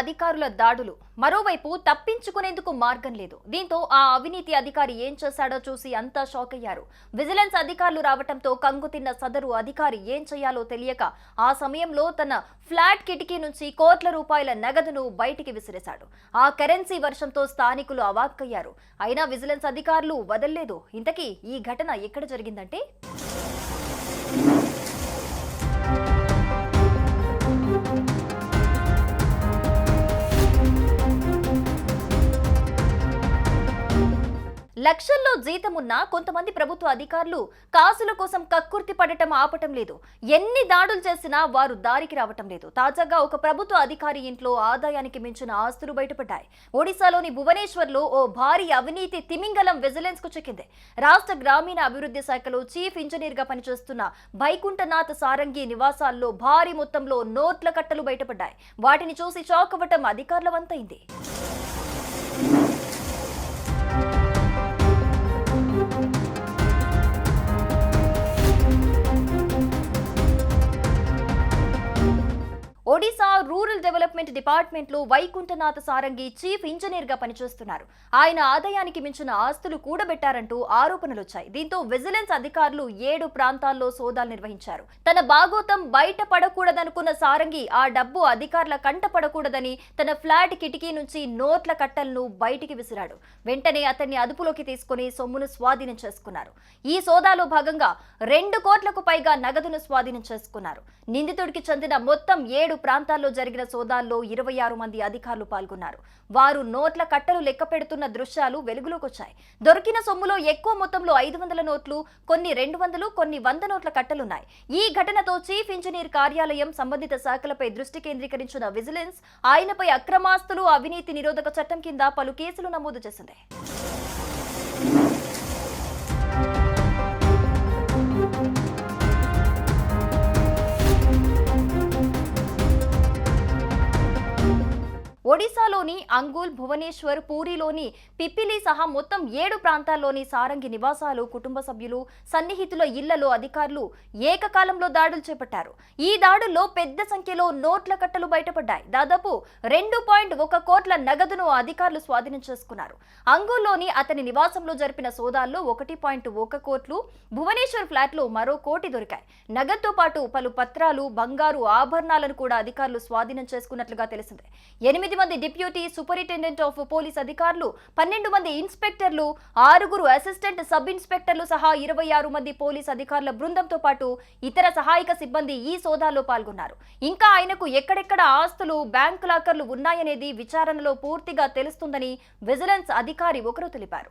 అధికారుల దాడులు. మరోవైపు తప్పించుకునేందుకు మార్గం లేదు. దీంతో ఆ అవినీతి అధికారి ఏం చేశాడో చూసి అంతా షాక్ అయ్యారు. విజిలెన్స్ అధికారులు రావటంతో కంగుతిన్న సదరు అధికారి ఏం చేయాలో తెలియక ఆ సమయంలో తన ఫ్లాట్ కిటికీ నుంచి కోట్ల రూపాయల నగదును బయటికి విసిరేశాడు. ఆ కరెన్సీ వర్షంతో స్థానికులు అవాక్కయ్యారు. అయినా విజిలెన్స్ అధికారులు వదల్లేదు. ఇంతకీ ఈ ఘటన ఎక్కడ జరిగిందంటే? లక్షల్లో జీతమున్న కొంతమంది ప్రభుత్వ అధికారులు కాసుల కోసం కక్కుర్తి పడటం ఆపటం లేదు. ఎన్ని దాడులు చేసినా వారు దారికి రావటం లేదు. తాజాగా ఒక ప్రభుత్వ అధికారి ఇంట్లో ఆదాయానికి మించిన ఆస్తులు బయటపడ్డాయి. ఒడిశాలోని భువనేశ్వర్లో ఓ భారీ అవినీతి తిమింగలం విజిలెన్స్కు చిక్కింది. రాష్ట్ర గ్రామీణ అభివృద్ధి శాఖలో చీఫ్ ఇంజనీర్గా పనిచేస్తున్న వైకుంఠనాథ్ సారంగి నివాసాల్లో భారీ మొత్తంలో నోట్ల కట్టలు బయటపడ్డాయి. వాటిని చూసి షాక్ అవ్వటం అధికారుల ఒడిశా రూరల్ డెవలప్మెంట్ డిపార్ట్మెంట్లో వైకుంఠనాథ సారంగి చీఫ్ ఇంజనీర్గా పనిచేస్తున్నారు. ఆయన ఆదాయానికి మించిన ఆస్తులు కూడబెట్టారంటూ ఆరోపణలు వచ్చాయి దీంతో విజిలెన్స్ అధికారులు ఏడు ప్రాంతాల్లో సోదాలు నిర్వహించారు. తన బాగోతం బయట పడకూడదనుకున్న సారంగి ఆ డబ్బు అధికారుల కంట పడకూడదని తన ఫ్లాట్ కిటికీ నుంచి నోట్ల కట్టలను బయటికి విసిరాడు. వెంటనే అతన్ని అదుపులోకి తీసుకుని సొమ్మును స్వాధీనం చేసుకున్నారు. ఈ సోదాలో భాగంగా రెండు కోట్లకు పైగా నగదును స్వాధీనం చేసుకున్నారు. నిందితుడికి చెందిన మొత్తం ఏడు ప్రాంతాల్లో జరిగిన సోదాల్లో ఇరవై ఆరు మంది అధికారులు పాల్గొన్నారు. వారు నోట్ల కట్టలు లెక్క పెడుతున్న దృశ్యాలు వెలుగులోకి వచ్చాయి. దొరికిన సొమ్ములో ఎక్కువ మొత్తంలో ఐదు వందల నోట్లు కొన్ని రెండు వందలు కొన్ని వంద నోట్ల కట్టలున్నాయి. ఈ ఘటనతో చీఫ్ ఇంజనీర్ కార్యాలయం సంబంధిత శాఖలపై దృష్టి కేంద్రీకరించిన విజిలెన్స్ ఆయనపై అక్రమాస్తులు అవినీతి నిరోధక చట్టం కింద పలు కేసులు నమోదు చేసింది. ఒడిశాలోని అంగుల్ భువనేశ్వర్ పూరిలోని పిప్పిలి సహా మొత్తం ఏడు ప్రాంతాల్లోని సారంగి నివాసాలు కుటుంబ సభ్యులు సన్నిహితుల ఇళ్ళలో అధికారులు ఏకకాలంలో దాడులు చేపట్టారు. ఈ దాడుల్లో పెద్ద సంఖ్యలో నోట్ల కట్టలు బయటపడ్డాయి. దాదాపు రెండు పాయింట్ ఒక కోట్ల నగదును అధికారులు స్వాధీనం చేసుకున్నారు. అంగుల్లోని అతని నివాసంలో జరిపిన సోదాల్లో ఒకటి పాయింట్ ఒక కోట్లు భువనేశ్వర్ ఫ్లాట్లో మరో కోటి దొరికాయి. నగదుతో పాటు పలు పత్రాలు బంగారు ఆభరణాలను కూడా అధికారులు స్వాధీనం చేసుకున్నట్లుగా తెలిసింది. ఎనిమిది మంది డిప్యూటీ సూపరింటెండెంట్ ఆఫ్ పోలీస్ అధికారులు పన్నెండు మంది ఇన్స్పెక్టర్లు ఆరుగురు అసిస్టెంట్ సబ్ ఇన్స్పెక్టర్లు సహా ఇరవై ఆరు మంది పోలీస్ అధికారుల బృందంతో పాటు ఇతర సహాయక సిబ్బంది ఈ సోదాలో పాల్గొన్నారు. ఇంకా ఆయనకు ఎక్కడెక్కడ ఆస్తులు బ్యాంకు లాకర్లు ఉన్నాయనేది విచారణలో పూర్తిగా తెలుస్తుందని విజిలెన్స్ అధికారి ఒకరు తెలిపారు.